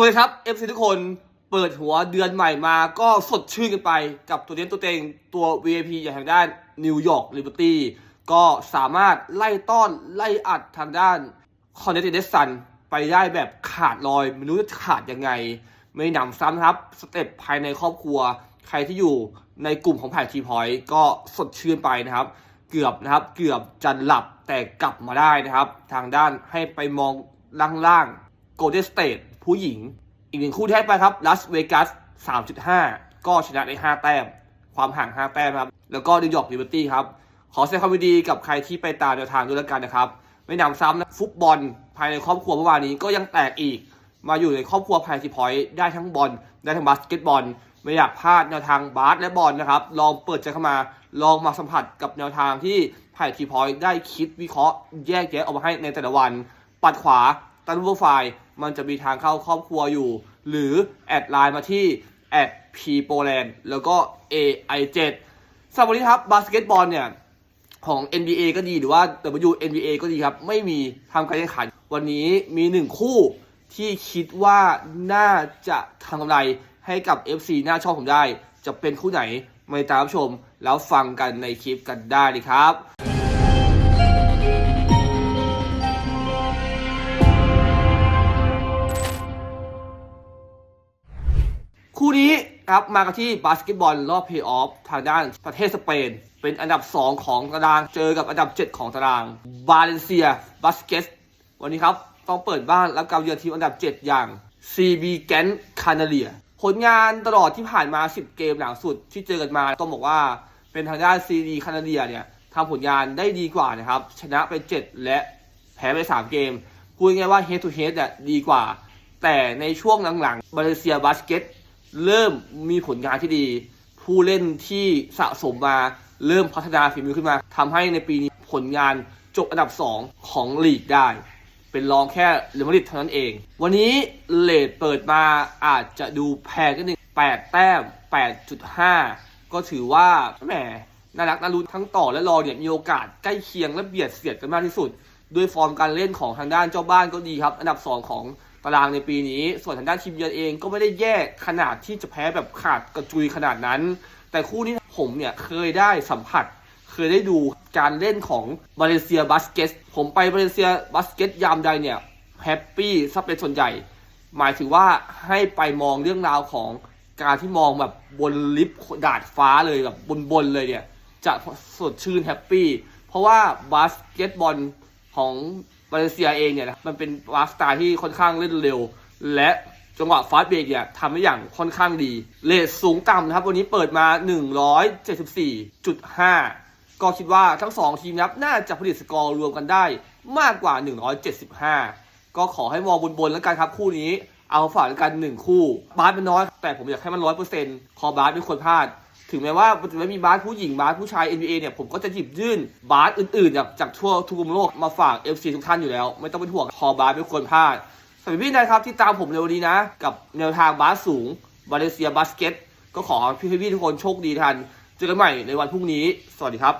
วัสดีครับ FC ทุกคนเปิดหัวเดือนใหม่มาก็สดชื่นกันไปกับตัวเด่นตัวเต็งตัว VIP อย่างทางด้านนิวยอร์กลิเบอร์ตี้ก็สามารถไล่ต้อนไล่อัดทางด้านคอนเนติเดสันไปได้แบบขาดลอยไม่รู้จะขาดยังไง ไม่หนำซ้ำครับ สเต็ปภายในครอบครัว ใครที่อยู่ในกลุ่มของแผ่นทีพอยต์ก็สดชื่นไปนะครับ เกือบนะครับเกือบจะหลับแต่กลับมาได้นะครับ ทางด้านให้ไปมองล่างๆโกลเด้นสเตท ผู้หญิง อีกหนึ่งคู่ที่ให้ไปครับล a สเวกัส3.5 ก็ชนะได้5แต้ม ความห่าง 5 แต้มครับ แล้วก็นิวยอร์กลิเบอร์ตี้ครับ ขอแสดงความยินดีกับใครที่ไปตามแนวทางด้วยแล้วกันนะครับ ไม่นำซ้ำนะฟุตบอลภายในครอบครัวเมื่อวานนี้ก็ยังแตกอีก มาอยู่ในครอบครัวภายทีพอยต์ได้ทั้งบอลได้ทั้งบาสเกตบอล ไม่อยากพลาดแนวทางบาสและบอลนะครับ ลองเปิดใจเข้ามา ลองมาสัมผัสกับแนวทางที่ไผ่ทีพอยต์ได้คิดวิเคราะห์แยกแยะออกมาให้ในแต่ละวัน ปัดขวา ตันรูปไฟล์มันจะมีทางเข้าครอบครัวอยู่ หรือแอดไลน์มาที่แอดพีโปแลนด์แล้วก็ AI7 สำหรับวันนี้ครับบาสเกตบอลเนี่ยของ NBA ก็ดีหรือว่า WNBA ก็ดีครับ ไม่มีทำการแข่งขัน วันนี้มีหนึ่งคู่ที่คิดว่าน่าจะทำกำไรให้กับ FC หน้าช่องผมได้ จะเป็นคู่ไหนไมาตามรับชม แล้วฟังกันในคลิปกันได้เลยครับ ครับมากันที่บาสเกตบอลรอบเพย์ออฟทางด้านประเทศสเปน เป็นอันดับ 2 ของตารางเจอกับอันดับ 7 ของตาราง บาเลนเซียบาสเกตวันนี้ครับ ต้องเปิดบ้านรับการเยือนทีมอันดับ 7 อย่าง CB แกนคานาเลีย ผลงานตลอดที่ผ่านมา 10 เกมหลังสุดที่เจอกันมาต้องบอกว่าเป็นทางด้าน CB คานาเลียเนี่ยทำผลงานได้ดีกว่านะครับ ชนะไป 7 และแพ้ไป 3 เกมพูดง่ายว่า head to head เนี่ยดีกว่า แต่ในช่วงหลังๆบาเลเซียบาสเกต เริ่มมีผลงานที่ดี ผู้เล่นที่สะสมมาเริ่มพัฒนาฝีมือขึ้นมาทำให้ในปีนี้ผลงานจบอันดับ 2 ของลีกได้ เป็นรองแค่เรอัลมาดริดเท่านั้นเอง วันนี้เลทเปิดมาอาจจะดูแพงกันหนึ่ง8แต้ม 8.5 ก็ถือว่าแหมน่ารักน่ารุ้นทั้งต่อและรอเนี่ยมีโอกาสใกล้เคียงและเบียดเสียดกันมากที่สุด ด้วยฟอร์มการเล่นของทางด้านเจ้าบ้านก็ดีครับ อันดับ 2 ของารางในปีนี้ ส่วนทางด้านทีมเยือนเองก็ไม่ได้แย่ขนาดที่จะแพ้แบบขาดกระจุยขนาดนั้น แต่คู่นี้ผมเนี่ยเคยได้สัมผัส เคยได้ดูการเล่นของบาเลเซียบาสเกตผมไปบาเลเซียบาสเกตยามใดเนี่ยแฮปปี้ซะเป็นส่วนใหญ่ หมายถึงว่าให้ไปมองเรื่องราวของการที่มองแบบบนลิฟต์ดาดฟ้าเลยแบบบนๆเลยเนี่ยจะสดชื่นแฮปปี้เพราะว่าบาสเกตบอลของ มาเลเซียเองเนี่ยมันเป็นบาสสไตล์ที่ค่อนข้างเล่นเร็ว และจังหวะฟาสเบรกเนี่ยทำได้อย่างค่อนข้างดีเลทสูงต่ำนะครับ วันนี้เปิดมา 174.5 ก็คิดว่าทั้ง 2 ทีมนะครับน่าจะผลิตสกอร์รวมกันได้มากกว่า 175 ก็ขอให้มองบนๆแล้วกันครับคู่นี้เอาฝากกันหนึ่งคู่ บาสมันน้อย แต่ผมอยากให้มันร้อยเปอร์เซ็นต์คอบาสไม่ควรพลาด ถึงแม้ว่าจะไม่มีบาสผู้หญิงบาสผู้ชาย NBA เนี่ยผมก็จะหยิบยื่นบาสอื่นๆจากจากทั่วทุกมุมโลกมาฝาก FC ทุกท่านอยู่แล้ว ไม่ต้องเป็นห่วงคอบาสไม่ควรพลาดสำหรับพี่นะครับที่ตามผมในวันนี้นะ กับแนวทางบาสสูงบาเลเซียบาสเกตก็ขอพี่พี่ทุกคนโชคดีทัน เจอกันใหม่ในวันพรุ่งนี้ สวัสดีครับ